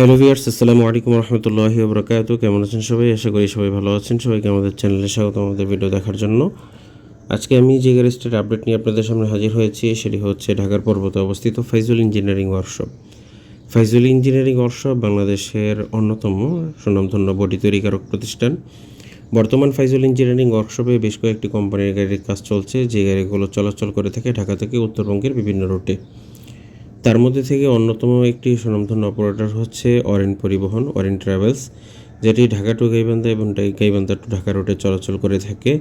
Hello viewers আসসালামু আলাইকুম রহমতুল্লাহি বরকাত কেমন আছেন সবাই? আশা করি সবাই ভালো আছেন। সবাইকে আমাদের চ্যানেলে স্বাগত, আমাদের ভিডিও দেখার জন্য। আজকে আমি যে গ্যারেজটির আপডেট নিয়ে আপনাদের সামনে হাজির হয়েছি, সেটি হচ্ছে ঢাকার পর্বতে অবস্থিত Faizul engineering workshop Faizul engineering workshop বাংলাদেশের অন্যতম সুনামধন্য বডি তৈরিকারক প্রতিষ্ঠান। বর্তমান ফাইজুল ইঞ্জিনিয়ারিং ওয়ার্কশপে বেশ কয়েকটি কোম্পানির গাড়ির কাজ চলছে। যে গাড়িগুলো চলাচল করে থাকে ঢাকা থেকে উত্তরবঙ্গের বিভিন্ন রুটে তার মধ্যে থেকে অন্যতম একটি সুনামধন্য অপারেটর হচ্ছে অরেন পরিবহন অরেন ট্রাভেলস যেটি ঢাকা টু গাইবান্ধা এবং গাইবান্ধা টু ঢাকা রোডে চলাচল করে থাকে।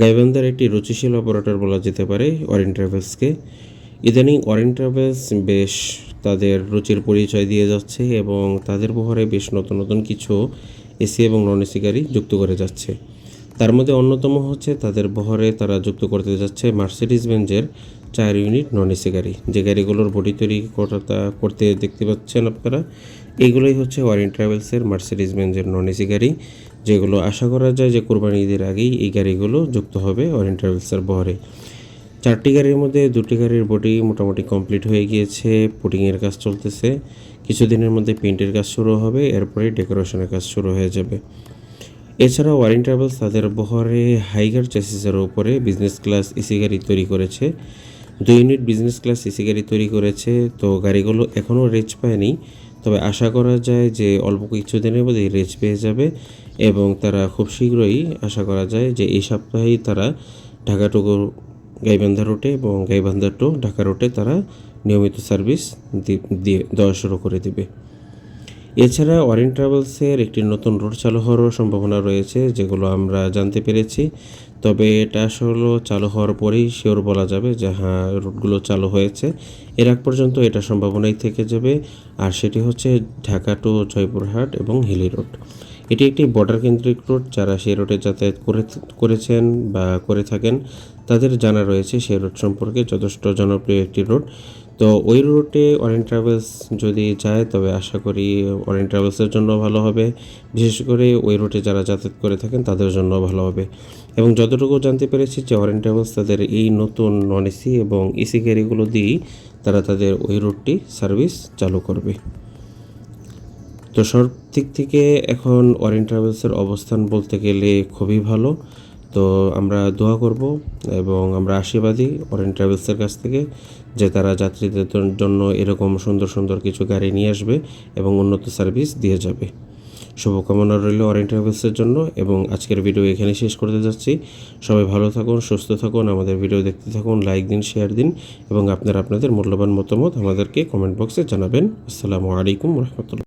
গাইবান্ধার একটি রুচিশীল অপারেটর বলা যেতে পারে অরেন ট্রাভেলসকে ইদানিং অরেন ট্রাভেলস বেশ তাদের রুচির পরিচয় দিয়ে যাচ্ছে এবং তাদের বহরে বেশ নতুন নতুন কিছু এসি এবং নন এসি গাড়ি যুক্ত করে যাচ্ছে। তার মধ্যে অন্যতম হচ্ছে তাদের বহরে তারা যুক্ত করতে যাচ্ছে মার্সিডিজ বেঞ্জের চার ইউনিট নন এসি গাড়ি। যে গাড়িগুলোর বডি তৈরি করাটা করতে দেখতে পাচ্ছেন আপনারা এইগুলোই হচ্ছে ওয়ারিন ট্রাভেলসের মার্সিডিজ বেঞ্জের নন এসি গাড়ি। যেগুলো আশা করা যায় যে কোরবানি ঈদের আগেই এই গাড়িগুলো যুক্ত হবে ওয়ারিন ট্রাভেলসের বহরে। চারটি গাড়ির মধ্যে দুটি গাড়ির বডি মোটামুটি কমপ্লিট হয়ে গিয়েছে, পুটিংয়ের কাজ চলতেছে। কিছুদিনের মধ্যে পেন্টের কাজ শুরু হবে, এরপরে ডেকোরেশনের কাজ শুরু হয়ে যাবে। এছাড়া ওয়ারিন ট্রাভেলস তাদের বহরে হাইগার চেসিসের উপরে বিজনেস ক্লাস এসি গাড়ি তৈরি করেছে। দুই ইউনিট বিজনেস ক্লাস এসি গাড়ি তৈরি করেছে, তো গাড়িগুলো এখনও রেচ পায়নি। তবে আশা করা যায় যে অল্প কিছুদিনের মধ্যেই রেচ পেয়ে যাবে এবং তারা খুব শীঘ্রই আশা করা যায় যে এই সপ্তাহেই তারা ঢাকা টু গাইবান্ধা রুটে এবং গাইবান্ধা টু ঢাকা রুটে তারা নিয়মিত সার্ভিস দিয়ে দেওয়া শুরু করে দিবে। এছাড়া অরিন ট্রাভেলসের একটি নতুন রুট চালু হওয়ারও সম্ভাবনা রয়েছে, যেগুলো আমরা জানতে পেরেছি। তবে এটা আসলে চালু হওয়ার পরেই শিওর বলা যাবে যে হ্যাঁ রুটগুলো চালু হয়েছে। এর আগ পর্যন্ত এটা সম্ভাবনাই থেকে যাবে, আর সেটি হচ্ছে ঢাকা টু জয়পুরহাট এবং হিলি রোড এটি একটি বর্ডার কেন্দ্রিক রুট যারা সেই রুটে যাতায়াত করে করেছেন বা করে থাকেন, তাদের জানা রয়েছে সেই রুট সম্পর্কে যথেষ্ট জনপ্রিয় একটি রুট তো ওই রুটে অরেন ট্রাভেলস যদি যায়, তবে আশা করি অরেন ট্রাভেলসের জন্য ভালো হবে। বিশেষ করে ওই রুটে যারা যাতায়াত করে থাকেন, তাদের জন্য ভালো হবে। এবং যতটুকু জানতে পেরেছি যে অরেন ট্রাভেলস তাদের এই নতুন নন এসি এবং এসি গাড়িগুলো দিয়েই তারা তাদের ওই রুটটি সার্ভিস চালু করবে। তো সব দিক থেকে এখন অরেন ট্রাভেলসের অবস্থান বলতে গেলে খুবই ভালো। তো আমরা দোয়া করব এবং আমরা আশীর্বাদী অরেন ট্রাভেলসের কাছ থেকে যে তারা যাত্রীদের জন্য এরকম সুন্দর সুন্দর কিছু গাড়ি নিয়ে আসবে এবং উন্নত সার্ভিস দিয়ে যাবে। শুভকামনা রইল অরেন ট্রাভেলসের জন্য এবং আজকের ভিডিও এখানে শেষ করতে যাচ্ছি। সবাই ভালো থাকুন, সুস্থ থাকুন, আমাদের ভিডিও দেখতে থাকুন লাইক দিন শেয়ার দিন এবং আপনারা আপনাদের মূল্যবান মতামত আমাদেরকে কমেন্ট বক্সে জানাবেন। আসসালামু আলাইকুম রহমতুল্লাহ।